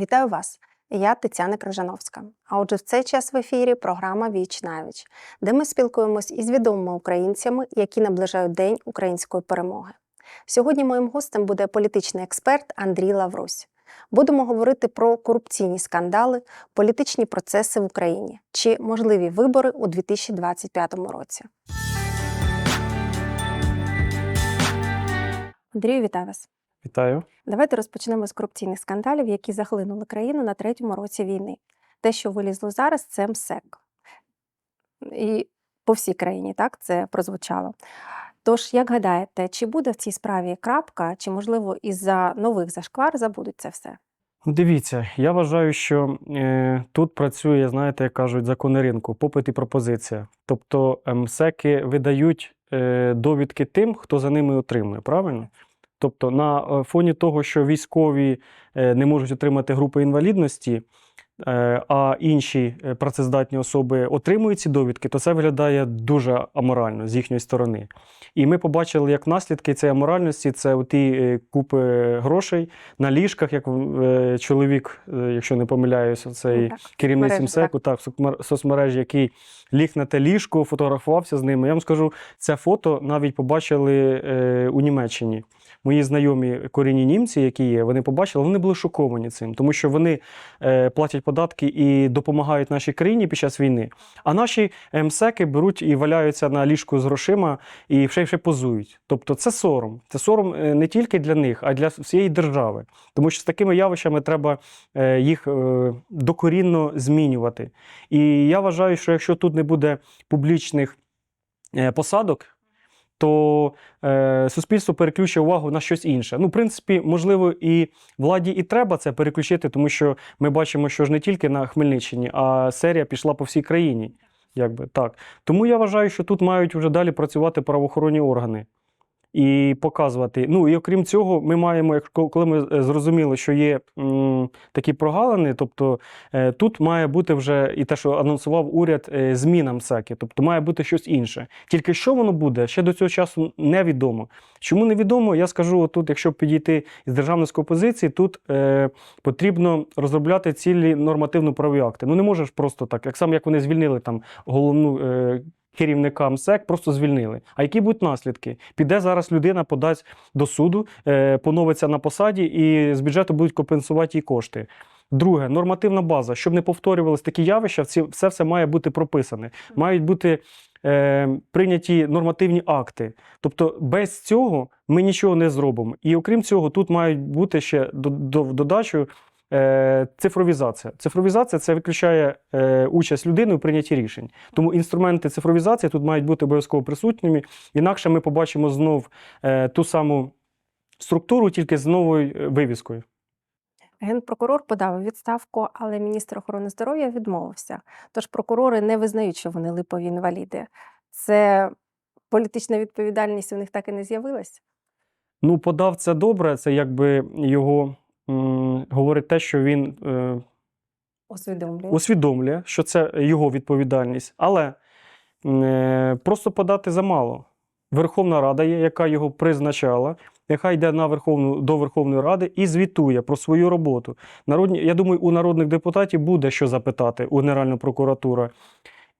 Вітаю вас! Я Тетяна Крижановська. А отже, в цей час в ефірі програма Віч навіч, де ми спілкуємось із відомими українцями, які наближають День української перемоги. Сьогодні моїм гостем буде політичний експерт Андрій Лаврусь. Будемо говорити про корупційні скандали, політичні процеси в Україні чи можливі вибори у 2025 році. Андрію, вітаю вас. Вітаю. Давайте розпочнемо з корупційних скандалів, які захлинули країну на третьому році війни. Те, що вилізло зараз, це МСЕК. І по всій країні так це прозвучало. Тож, як гадаєте, чи буде в цій справі крапка, чи, можливо, із-за нових зашквар забудуть це все? Дивіться, я вважаю, що е, тут працює, знаєте, як кажуть, закони ринку, попит і пропозиція. Тобто МСЕКи видають е, довідки тим, хто за ними отримує, правильно? Тобто, на е, фоні того, що військові е, не можуть отримати групи інвалідності, е, а інші працездатні особи отримують ці довідки, то це виглядає дуже аморально з їхньої сторони. І ми побачили, як наслідки цієї аморальності це ті купи грошей на ліжках, як чоловік, якщо не помиляюся, цей Ну, так, керівник Сімсеку, так, в соцмережі, який ліг на те ліжко, фотографувався з ними. Я вам скажу, це фото навіть побачили у Німеччині. Мої знайомі корінні німці, які є, вони побачили, вони були шоковані цим, тому що вони е, платять податки і допомагають нашій країні під час війни. А наші МСЕКи беруть і валяються на ліжку з грошима і ще, ще позують. Тобто це сором. Це сором е, не тільки для них, а для всієї держави. Тому що з такими явищами треба е, їх докорінно змінювати. І я вважаю, що якщо тут не буде публічних посадок, то е, суспільство переключує увагу на щось інше. Ну, в принципі, можливо, і владі і треба це переключити, тому що ми бачимо, що ж не тільки на Хмельниччині, а серія пішла по всій країні. Якби так. Тому я вважаю, що тут мають вже далі працювати правоохоронні органи і показувати. Ну і окрім цього, ми маємо, як коли ми е, зрозуміли, що є м, такі прогалини, тобто е, тут має бути вже і те, що анонсував уряд, е, зміна МСЕКи, тобто має бути щось інше. Тільки що воно буде, ще до цього часу невідомо. Чому невідомо? Я скажу тут, якщо підійти з державницької позиції, тут е, потрібно розробляти цілі нормативно-правові акти. Ну не можеш просто так, як саме як вони звільнили там головну. Е, Керівника МСЕК просто звільнили. А які будуть наслідки? Піде зараз людина, подасть до суду, е, поновиться на посаді, і з бюджету будуть компенсувати їй кошти. Друге, нормативна база. Щоб не повторювалися такі явища, все все має бути прописане. Мають бути е, прийняті нормативні акти. Тобто без цього ми нічого не зробимо. І окрім цього, тут мають бути ще до, до, додачу цифровізація. Цифровізація це виключає е, участь людини у прийнятті рішень. Тому інструменти цифровізації тут мають бути обов'язково присутніми. Інакше ми побачимо знов е, ту саму структуру, тільки з новою е, вивіскою. Генпрокурор подав відставку, але міністр охорони здоров'я відмовився. Тож прокурори не визнають, що вони липові інваліди. Це політична відповідальність у них так і не з'явилась. Ну, подав це добре, це якби його говорить те, що він е, Усвідомлює. усвідомлює, що це його відповідальність, але е, просто подати замало. Верховна Рада є, яка його призначала, яка йде на Верховну, до Верховної Ради і звітує про свою роботу. Народні, я думаю, у народних депутатів буде що запитати у Генеральну прокуратуру.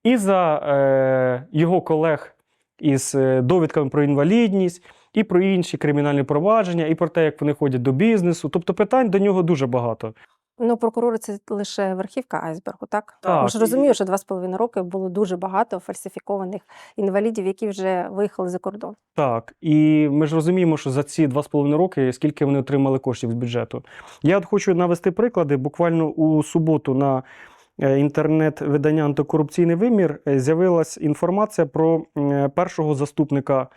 І за е, його колег із е, довідками про інвалідність, і про інші кримінальні провадження, і про те, як вони ходять до бізнесу. Тобто питань до нього дуже багато. Ну, прокурори це лише верхівка айсбергу, так? Так, Ми ж розуміємо, що два з половиною роки було дуже багато фальсифікованих інвалідів, які вже виїхали за кордон. Так, і ми ж розуміємо, що за ці два з половиною роки скільки вони отримали коштів з бюджету. Я от хочу навести приклади. Буквально у суботу на е, інтернет-видання антикорупційний вимір з'явилась інформація про е, першого заступника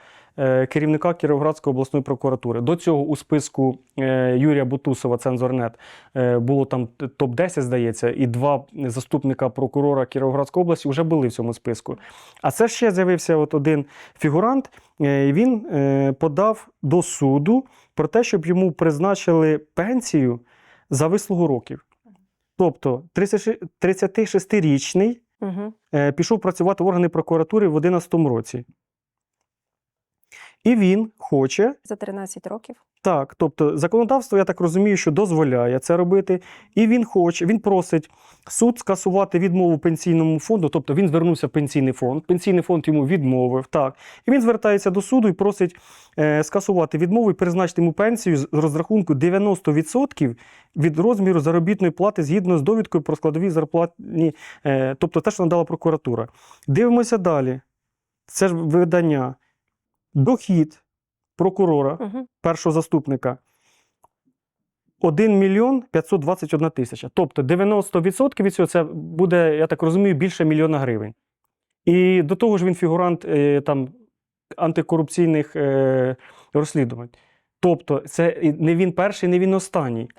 керівника Кіровоградської обласної прокуратури. До цього у списку е, Юрія Бутусова, цензорнет, е, було там топ-10, здається, і два заступника прокурора Кіровоградської області вже були в цьому списку. А це ще з'явився от один фігурант. е, і Він е, подав до суду про те, щоб йому призначили пенсію за вислугу років. Тобто 36 36-річний Угу. е, пішов працювати в органи прокуратури в 2011 році. І він хоче За 13 років. так, тобто законодавство, я так розумію, що дозволяє це робити, і він хоче, він просить суд скасувати відмову пенсійному фонду, тобто він звернувся в пенсійний фонд, пенсійний фонд йому відмовив, так. І він звертається до суду і просить е, скасувати відмову і призначити йому пенсію з розрахунку 90% від розміру заробітної плати згідно з довідкою про складові зарплатні, е, тобто те, що надала прокуратура. Дивимося далі. Це ж видання. Дохід прокурора Угу. першого заступника 1 мільйон 521 тисяча. Тобто 90% від цього це буде, я так розумію, більше мільйона гривень. І до того ж він фігурант е, там, антикорупційних е, розслідувань. Тобто, це не він перший, не він останній.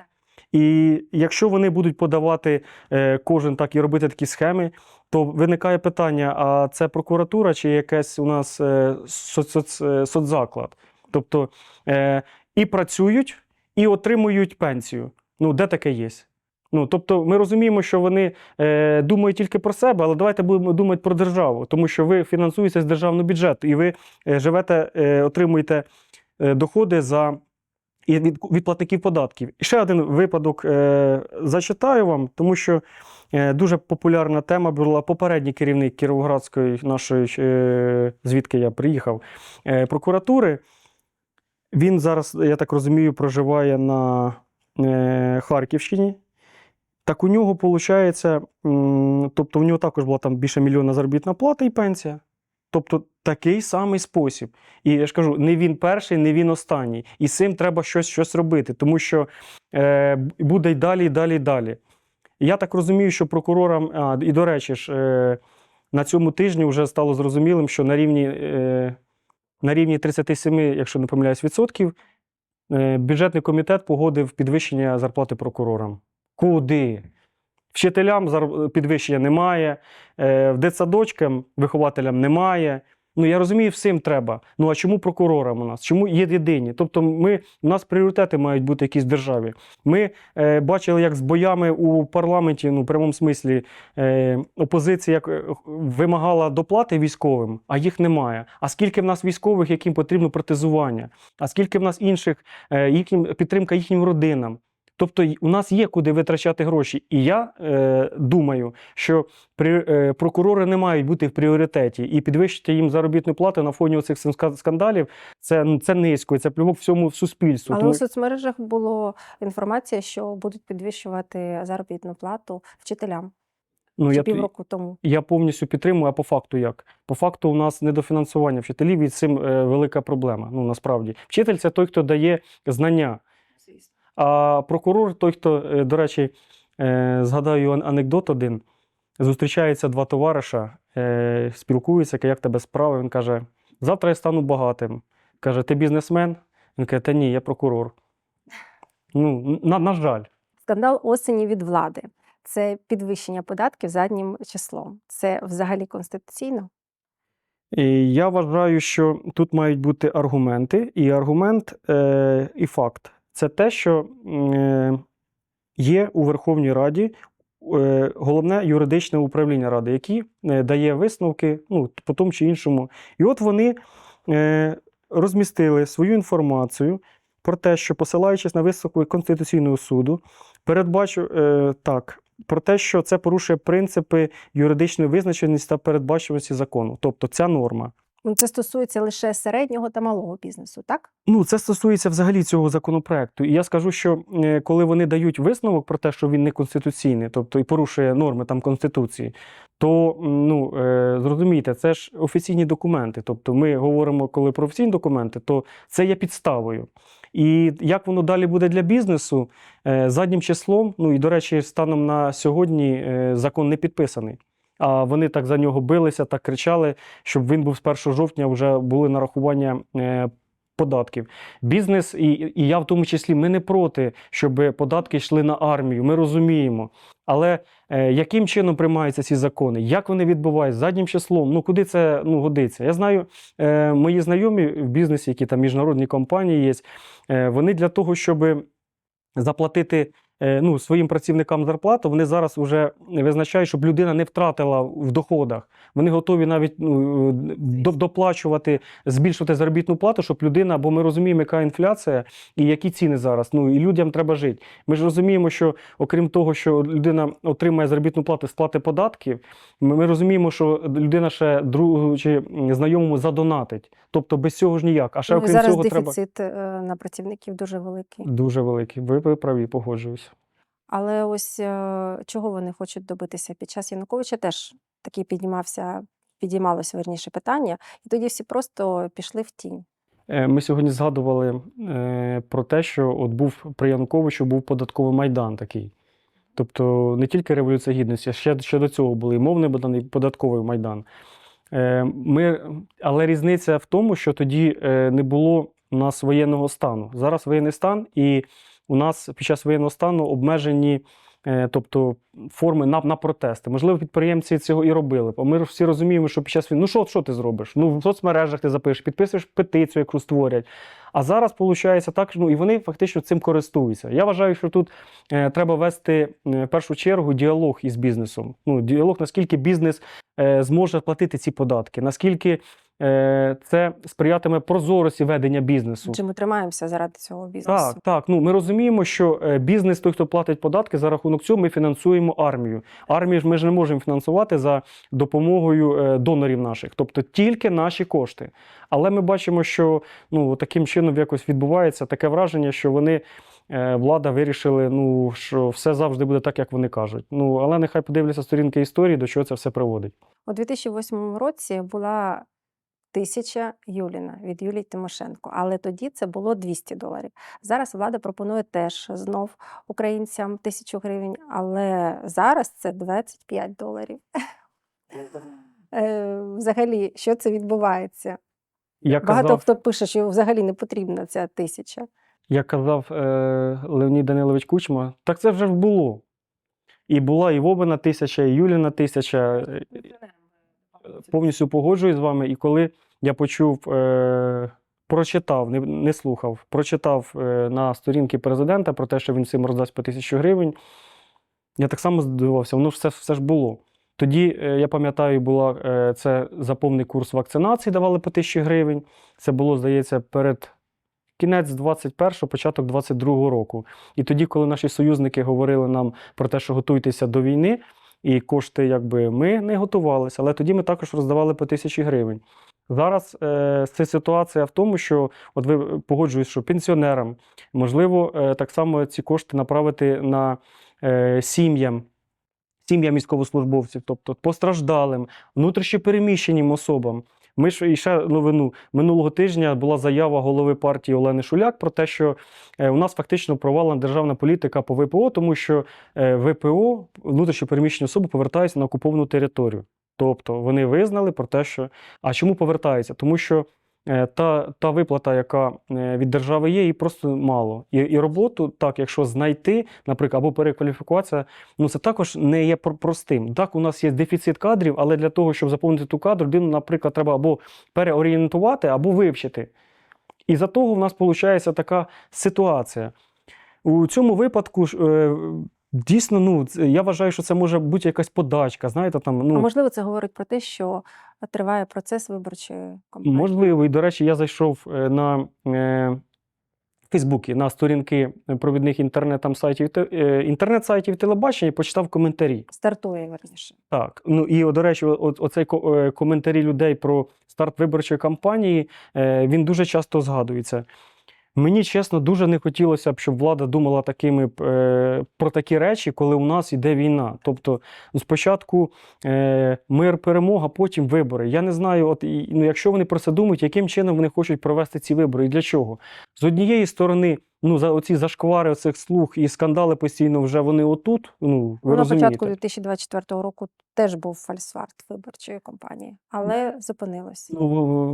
І якщо вони будуть подавати е, кожен так і робити такі схеми, то виникає питання: а це прокуратура чи якесь у нас е, е, соцзаклад? Тобто е, і працюють, і отримують пенсію. Ну, де таке є? Ну, тобто, ми розуміємо, що вони е, думають тільки про себе, але давайте будемо думати про державу, тому що ви фінансуєтеся з державного бюджету, і ви живете, е, отримуєте доходи за від, від платників податків. І ще один випадок е, зачитаю вам, тому що дуже популярна тема була попередній керівник Кіровоградської нашої, е, звідки я приїхав, е, прокуратури. Він зараз, я так розумію, проживає на е, Харківщині. Так у нього виходить, тобто у нього також була там більше мільйона заробітна плата і пенсія. Тобто такий самий спосіб. І я ж кажу, не він перший, не він останній. І з цим треба щось, щось робити, тому що е, буде й далі, і далі, і далі. Я так розумію, що прокурорам, а, і до речі ж, е, на цьому тижні вже стало зрозумілим, що на рівні, е, на рівні 37, якщо не помиляюсь, відсотків, е, бюджетний комітет погодив підвищення зарплати прокурорам. Куди? Вчителям підвищення немає, е, в дитсадочкам вихователям немає. Ну, я розумію, всім треба. Ну а чому прокурорам у нас? Чому є єдині? Тобто, ми, у нас пріоритети мають бути якісь державі. Ми е, бачили, як з боями у парламенті, ну, в прямому смислі, е, опозиція як, е, вимагала доплати військовим, а їх немає. А скільки в нас військових, яким потрібно протезування? А скільки в нас інших, е, їхнім, підтримка їхнім родинам? Тобто у нас є куди витрачати гроші. І я е, думаю, що при, е, прокурори не мають бути в пріоритеті і підвищити їм заробітну плату на фоні цих скандалів. Це, ну, це низько, це плювок всьому суспільству. Але Тому- у соцмережах було інформація, що будуть підвищувати заробітну плату вчителям ну, я, півроку тому. я повністю підтримую, а по факту як? По факту у нас недофінансування вчителів і цим е, велика проблема. Ну насправді. Вчитель це той, хто дає знання. А прокурор, той, хто, е, до речі, е, згадаю анекдот один. Зустрічаються два товариша, е, спілкуються, як тебе справи. Він каже: завтра я стану багатим. Каже, ти бізнесмен? Він каже, та ні, я прокурор. Ну, на, на жаль. Скандал осені від влади. Це підвищення податків заднім числом. Це взагалі конституційно. І я вважаю, що тут мають бути аргументи, і аргумент, е, і факт. Це те, що е, є у Верховній Раді е, головне юридичне управління Ради, які е, дає висновки ну, по тому чи іншому. І от вони е, розмістили свою інформацію про те, що посилаючись на висновку Конституційного суду, передбачу так. Про те, що це порушує принципи юридичної визначеності та передбачуваності закону. Тобто ця норма. Ну, Це стосується лише середнього та малого бізнесу, так? Ну, це стосується взагалі цього законопроекту. І я скажу, що е, коли вони дають висновок про те, що він не конституційний, тобто і порушує норми там Конституції, то ну, е, зрозумійте, це ж офіційні документи. Тобто ми говоримо, коли про офіційні документи, то це є підставою. І як воно далі буде для бізнесу, е, заднім числом, ну і до речі, станом на сьогодні закон не підписаний. А вони так за нього билися, так кричали, щоб він був з 1 жовтня вже були нарахування е, податків. Бізнес, і, і я в тому числі, ми не проти, щоб податки йшли на армію. Ми розуміємо. Але е, яким чином приймаються ці закони? Як вони відбуваються? Заднім числом? Ну куди це ну, годиться? Я знаю, е, мої знайомі в бізнесі, які там міжнародні компанії є, е, вони для того, щоб заплатити ну, своїм працівникам зарплату, вони зараз вже визначають, щоб людина не втратила в доходах. Вони готові навіть ну, до- доплачувати, збільшувати заробітну плату, щоб людина, бо ми розуміємо, яка інфляція і які ціни зараз. Ну і людям треба жити. Ми ж розуміємо, що окрім того, що людина отримає заробітну плату, сплати податків, ми, розуміємо, що людина ще другу чи знайомому задонатить. Тобто без цього ж ніяк. А ще Ну, окрім зараз цього треба дефіцит е, на працівників дуже великий. дуже великий. Ви, ви праві, погоджуюся. Але ось е, чого вони хочуть добитися під час Януковича теж такий піднімався, підіймалося верніше питання, і тоді всі просто пішли в тінь. Е, Ми сьогодні згадували е, про те, що от був при Януковичу був податковий майдан такий. Тобто не тільки Революція Гідності, а ще, ще до цього були і мовний майдан, і податковий майдан. Ми, але різниця в тому, що тоді не було у нас воєнного стану. Зараз воєнний стан, і у нас під час воєнного стану обмежені. е, Тобто форми на, на протести. Можливо, підприємці цього і робили. Бо ми всі розуміємо, що під час війни, ну що, що ти зробиш? Ну в соцмережах ти запишеш, підписуєш петицію, яку створять. А зараз виходить так, ну і вони фактично цим користуються. Я вважаю, що тут е, треба вести е, в першу чергу діалог із бізнесом. Ну, діалог, наскільки бізнес зможе платити ці податки, наскільки е, це сприятиме прозорості ведення бізнесу. Адже ми тримаємося заради цього бізнесу. Так, так. Ну ми розуміємо, що е, бізнес, той, хто платить податки, за рахунок цього ми фінансуємо армію. Армію ж ми ж не можемо фінансувати за допомогою е, донорів наших, тобто тільки наші кошти. Але ми бачимо, що ну таким чином якось відбувається таке враження, що вони. Е, Влада вирішили, ну що все завжди буде так, як вони кажуть. Ну але нехай подивляться сторінки історії, до чого це все приводить. У 2008 році була тисяча Юліна від Юлії Тимошенко, але тоді це було 200 доларів. Зараз влада пропонує теж знов українцям тисячу гривень, але зараз це 25 доларів. Е, Взагалі, що це відбувається? Я Багато казав, хто пише, що взагалі не потрібна ця тисяча. Як казав е, Леонід Данилович Кучма, так це вже було. І була і Вовина тисяча, і Юліна тисяча. Е, Повністю погоджуюсь з вами. І коли я почув, е, прочитав, не, не слухав, прочитав е, на сторінки президента про те, що він цим роздасть по тисячу гривень, я так само здивувався, воно ж все, все ж було. Тоді, е, я пам'ятаю, була е, це за повний курс вакцинації давали по тисячі гривень. Це було, здається, перед кінець 21-го, початок 22-го року. І тоді, коли наші союзники говорили нам про те, що готуйтеся до війни, і кошти, якби ми не готувалися, але тоді ми також роздавали по тисячі гривень. Зараз е, ця ситуація в тому, що от ви погоджуєтесь, що пенсіонерам можливо е, так само ці кошти направити на е, сім'ям, сім'ям військовослужбовців, тобто постраждалим, внутрішньопереміщеним особам. Ми ж і ще новину минулого тижня була заява голови партії Олени Шуляк про те, що е, у нас фактично провалена державна політика по ВПО, тому що ВПО внутрішньо переміщені особи повертаються на окуповану територію. Тобто вони визнали про те, що а чому повертаються? Тому що е, та, та виплата, яка е, від держави є, її просто мало. І, і роботу, так, якщо знайти, наприклад, або перекваліфікація, ну це також не є простим. Так, у нас є дефіцит кадрів, але для того, щоб заповнити ту кадру, людину, наприклад, треба або переорієнтувати, або вивчити. І за того в нас виходить така ситуація. У цьому випадку е, дійсно, ну, я вважаю, що це може бути якась подачка. Знаєте, там, ну, А можливо, це говорить про те, що триває процес виборчої кампанії. Можливо, і до речі, я зайшов е, на е, Фейсбуці на сторінки провідних інтернет-сайтів е, інтернет-сайтів телебачення і почитав коментарі. Стартує верніше. Так, ну і до речі, о- оцей е, коментарі людей про старт виборчої кампанії е, він дуже часто згадується. Мені чесно дуже не хотілося б, щоб влада думала такими е, про такі речі, коли у нас йде війна. Тобто, ну, спочатку е, мир, перемога, потім вибори. Я не знаю, от і, ну, якщо вони про це думають, яким чином вони хочуть провести ці вибори і для чого? З однієї сторони, ну за оці зашквари оцих слух і скандали постійно вже вони отут. Ну ви Ну, на розумієте. початку 2024 року теж був фальсфарт виборчої кампанії, але зупинилось. Ну,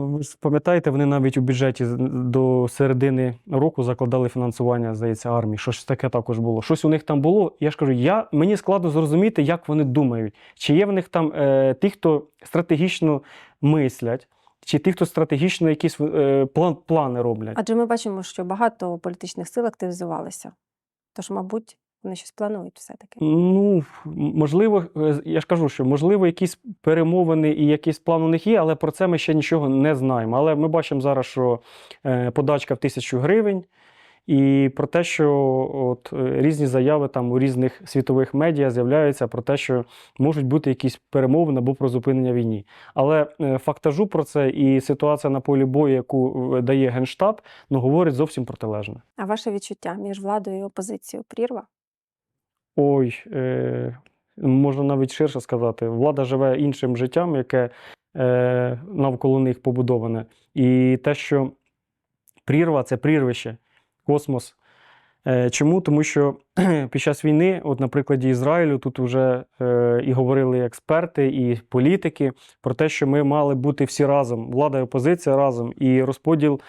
ви ж пам'ятаєте, вони навіть у бюджеті до середини року закладали фінансування, здається, армії. Щось таке також було. Щось у них там було. Я ж кажу, я, мені складно зрозуміти, як вони думають. Чи є в них там е, ті, хто стратегічно мислять, чи ті, хто стратегічно якісь е, план, плани роблять. Адже ми бачимо, що багато політичних сил активізувалися. Тож, мабуть, Вони щось планують все-таки. Ну, можливо, е, я ж кажу, що можливо, якісь перемовини і якийсь план у них є, але про це ми ще нічого не знаємо. Але ми бачимо зараз, що е, подачка в тисячу гривень, і про те, що от е, різні заяви там у різних світових медіа з'являються про те, що можуть бути якісь перемовини або про зупинення війни. Але е, фактажу про це і ситуація на полі бою, яку дає Генштаб, ну говорить зовсім протилежне. А ваше відчуття між владою і опозицією прірва? Ой, е, можна навіть ширше сказати, влада живе іншим життям, яке е, навколо них побудоване. І те, що прірва це прірвище, космос. Е, чому? Тому що під час війни, от на прикладі Ізраїлю, тут вже е, і говорили експерти, і політики про те, що ми мали бути всі разом, влада і опозиція разом, і розподіл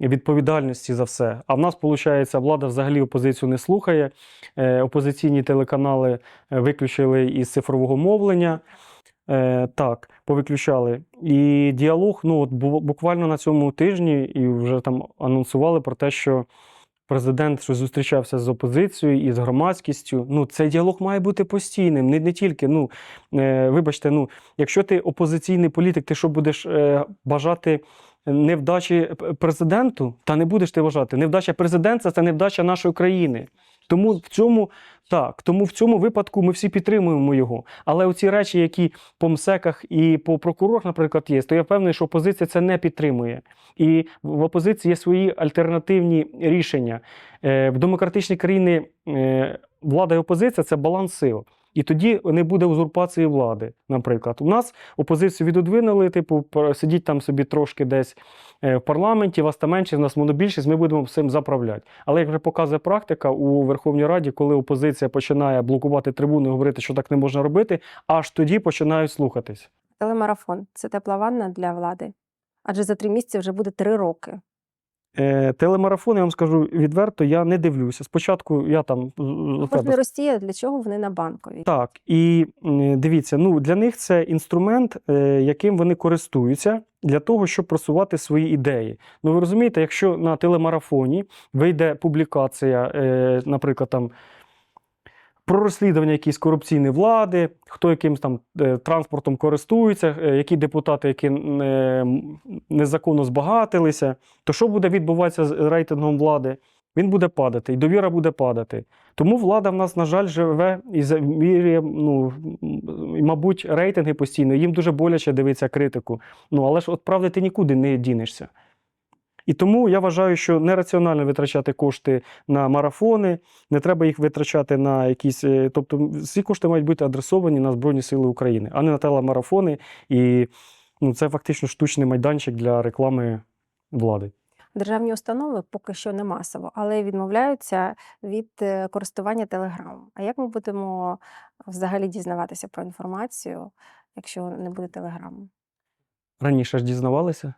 відповідальності за все. А в нас, виходить, влада взагалі опозицію не слухає. Е, опозиційні телеканали е, виключили із цифрового мовлення. Е, так, повиключали. І діалог, ну от буквально на цьому тижні, і вже там анонсували про те, що президент що зустрічався з опозицією і з громадськістю. Ну, цей діалог має бути постійним, не, не тільки. Ну, е, вибачте, ну, якщо ти опозиційний політик, ти що будеш е, бажати невдачі президенту? Та не будеш ти вважати. Невдача президента це невдача нашої країни. Тому в цьому так, тому в цьому випадку ми всі підтримуємо його. Але оці речі, які по МСЕКах і по прокурорах, наприклад, є, то я впевнений, що опозиція це не підтримує. І в опозиції є свої альтернативні рішення. Е, В демократичні країні е, влада і опозиція це баланс сил. І тоді не буде узурпації влади. Наприклад, у нас опозицію відодвинули, типу, сидіть там собі трошки десь е, в парламенті, вас там менше, в нас монобільшість, ми будемо всім заправляти. Але як вже показує практика у Верховній Раді, коли опозиція починає блокувати трибуну говорити, що так не можна робити, аж тоді починають слухатись. Телемарафон це тепла ванна для влади. Адже за три місяці вже буде три роки. Е, телемарафон, я вам скажу відверто, я не дивлюся. Спочатку я там не Росія, для чого вони на банковій? Так, і дивіться, ну для них це інструмент, е, яким вони користуються для того, щоб просувати свої ідеї. Ну ви розумієте, якщо на телемарафоні вийде публікація, е, наприклад, там. Про розслідування якісь корупційної влади, хто якимсь там е, транспортом користується, е, які депутати, які е, незаконно збагатилися, то що буде відбуватися з рейтингом влади? Він буде падати, і довіра буде падати. Тому влада в нас, на жаль, живе і замірює, ну, мабуть, рейтинги постійно. Їм дуже боляче дивитися критику. Ну, але ж от правди ти нікуди не дінешся. І тому я вважаю, що нераціонально витрачати кошти на марафони, не треба їх витрачати на якісь. е, Тобто, всі кошти мають бути адресовані на Збройні Сили України, а не на телемарафони. І ну, це фактично штучний майданчик для реклами влади. Державні установи поки що не масово, але відмовляються від е, користування телеграмом. А як ми будемо взагалі дізнаватися про інформацію, якщо не буде телеграму? Раніше ж дізнавалися.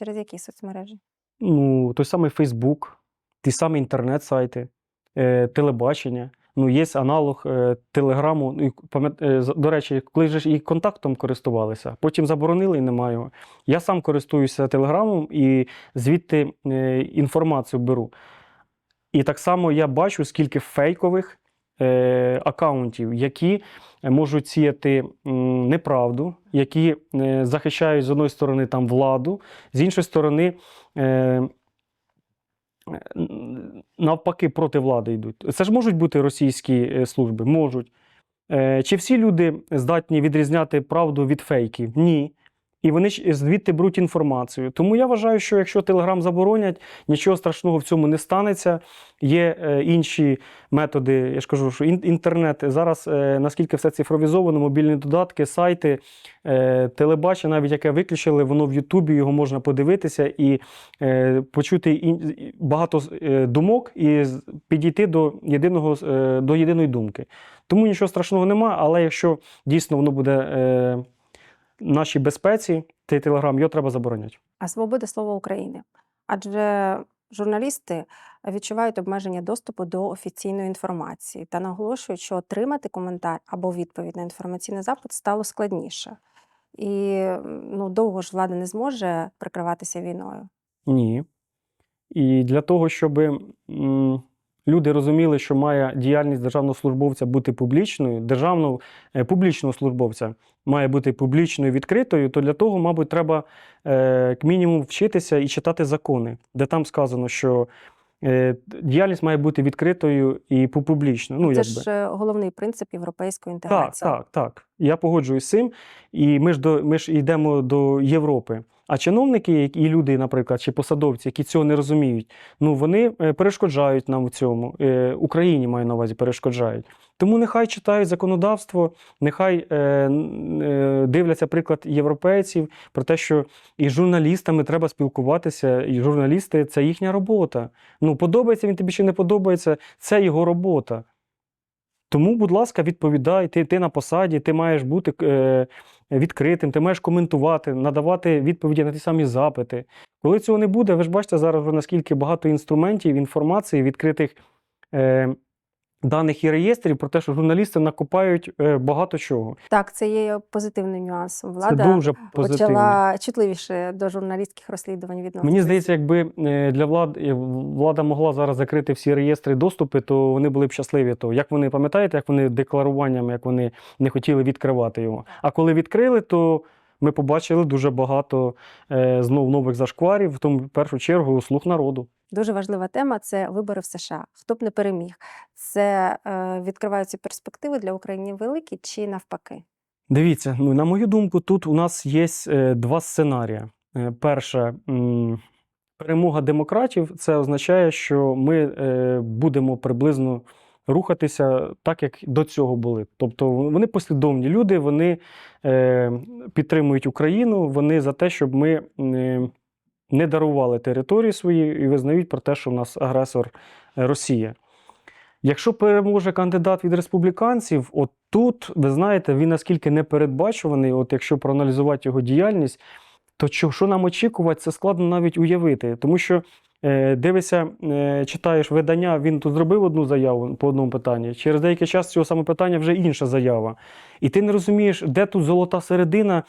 Через які соцмережі? Ну, той самий Фейсбук, ті самі інтернет-сайти, е, телебачення. Ну, є аналог е, телеграму. Ну, е, До речі, коли ж і контактом користувалися, потім заборонили і немає його. Я сам користуюся телеграмом і звідти е, інформацію беру. І так само я бачу, скільки фейкових акаунтів, які можуть сіяти неправду, які е, захищають з одної сторони там владу, з іншої сторони. Е, навпаки проти влади йдуть. Це ж можуть бути російські е, служби? Можуть. Е, Чи всі люди здатні відрізняти правду від фейків? Ні. І вони ж звідти беруть інформацію. Тому я вважаю, що якщо Телеграм заборонять, нічого страшного в цьому не станеться. Є е, інші методи. Я ж кажу, що інтернет зараз, е, наскільки все цифровізовано, мобільні додатки, сайти, е, телебачення, навіть яке виключили, воно в Ютубі його можна подивитися і почути багато думок і підійти до єдиного до єдиної думки. Тому нічого страшного нема, але якщо дійсно воно буде нашій безпеці, цей телеграм його треба забороняти. А свобода слова України. Адже журналісти відчувають обмеження доступу до офіційної інформації та наголошують, що отримати коментар або відповідь на інформаційний запит стало складніше. І ну, довго ж влада не зможе прикриватися війною. Ні. І для того, щоб люди розуміли, що має діяльність державного службовця бути публічною, державного е, публічного службовця має бути публічною відкритою, то для того, мабуть, треба е, як мінімум вчитися і читати закони, де там сказано, що е, діяльність має бути відкритою і публічною. Ну, Це якби. ж е, головний принцип європейської Так, інтеграції. так, так. Я погоджуюсь з цим. І ми ж до ми ж йдемо до Європи. А чиновники і люди, наприклад, чи посадовці, які цього не розуміють, ну вони е, перешкоджають нам в цьому. Е, Україні маю на увазі перешкоджають. Тому нехай читають законодавство, нехай е, дивляться приклад європейців про те, що і журналістами треба спілкуватися, і журналісти це їхня робота. Ну, подобається він тобі чи не подобається, це його робота. Тому, будь ласка, відповідай, ти, ти на посаді, ти маєш бути е, відкритим, ти маєш коментувати, надавати відповіді на ті самі запити. Коли цього не буде, ви ж бачите зараз наскільки багато інструментів, інформації, відкритих е, даних і реєстрів про те, що журналісти накопають е, багато чого. Так, це є позитивний нюанс. Це дуже позитивно. почала чутливіше до журналістських розслідувань відноситися. Мені здається, якби е, для влад е, влада могла зараз закрити всі реєстри доступи, то вони були б щасливі. То як вони пам'ятаєте, як вони декларуванням, як вони не хотіли відкривати його. А коли відкрили, то ми побачили дуже багато е, знов нових зашкварів, в тому в першу чергу слух народу. Дуже важлива тема це вибори в США. Хто б не переміг? Це е, відкриваються перспективи для України великі чи навпаки? Дивіться, ну на мою думку, тут у нас є е, два сценарії. Е, перше, перемога демократів це означає, що ми е, будемо приблизно рухатися так, як до цього були. Тобто вони послідовні люди, вони підтримують Україну, вони за те, щоб ми не дарували території свої і визнають про те, що в нас агресор е, Росія. Якщо переможе кандидат від республіканців, от тут, ви знаєте, він наскільки непередбачуваний, от якщо проаналізувати його діяльність, то що, нам очікувати, це складно навіть уявити. Тому що е, дивишся, е, читаєш видання, він тут зробив одну заяву по одному питанні. Через деякий час цього саме питання вже інша заява. І ти не розумієш, де тут золота середина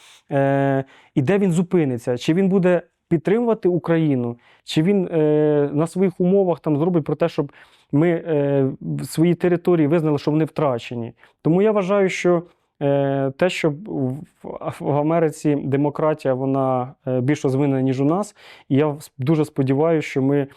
і де він зупиниться. Чи він буде підтримувати Україну, чи він е, на своїх умовах там зробить про те, щоб ми е, в своїй території визнали, що вони втрачені. Тому я вважаю, що е, те, що в, в Америці демократія вона е, більш розвинена, ніж у нас, і я дуже сподіваюся, що ми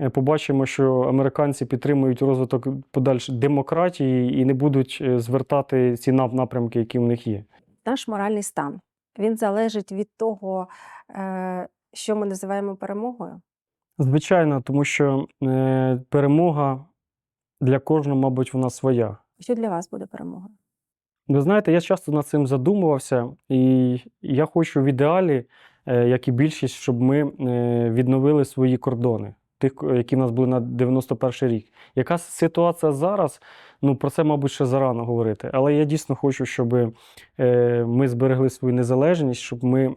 е, побачимо, що американці підтримують розвиток подальше демократії і не будуть е, звертати ці нап- напрямки, які в них є. Наш моральний стан він залежить від того, що ми називаємо перемогою. Звичайно, тому що е, перемога для кожного, мабуть, вона своя. Що для вас буде перемогою? Ви знаєте, я часто над цим задумувався, і я хочу в ідеалі, е, як і більшість, щоб ми е, відновили свої кордони, тих, які в нас були на 91 рік. Яка ситуація зараз? Ну про це, мабуть, ще зарано говорити. Але я дійсно хочу, щоб е, ми зберегли свою незалежність, щоб ми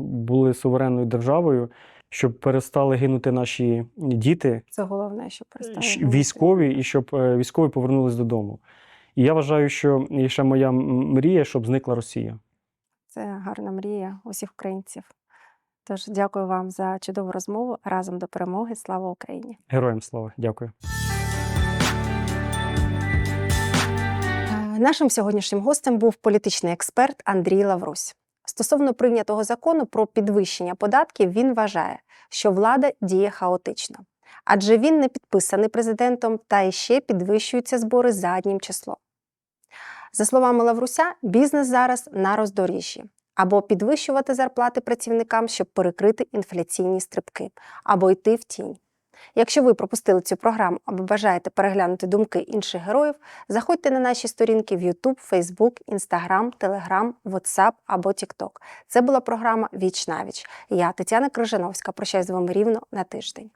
були суверенною державою, щоб перестали гинути наші діти, Це головне, що Щ- перестали військові, і щоб е, військові повернулись додому. І я вважаю, що і ще моя мрія, щоб зникла Росія. Це гарна мрія усіх українців. Тож дякую вам за чудову розмову. Разом до перемоги. Слава Україні! Героям слава. Дякую. Нашим сьогоднішнім гостем був політичний експерт Андрій Лаврусь. Стосовно прийнятого закону про підвищення податків, він вважає, що влада діє хаотично, адже він не підписаний президентом та іще підвищуються збори заднім числом. За словами Лавруся, бізнес зараз на роздоріжжі або підвищувати зарплати працівникам, щоб перекрити інфляційні стрибки, або йти в тінь. Якщо ви пропустили цю програму або бажаєте переглянути думки інших героїв, заходьте на наші сторінки в YouTube, Facebook, Instagram, Telegram, WhatsApp або TikTok. Це була програма Віч навіч. Я Тетяна Крижановська. Прощаюсь з вами рівно на тиждень.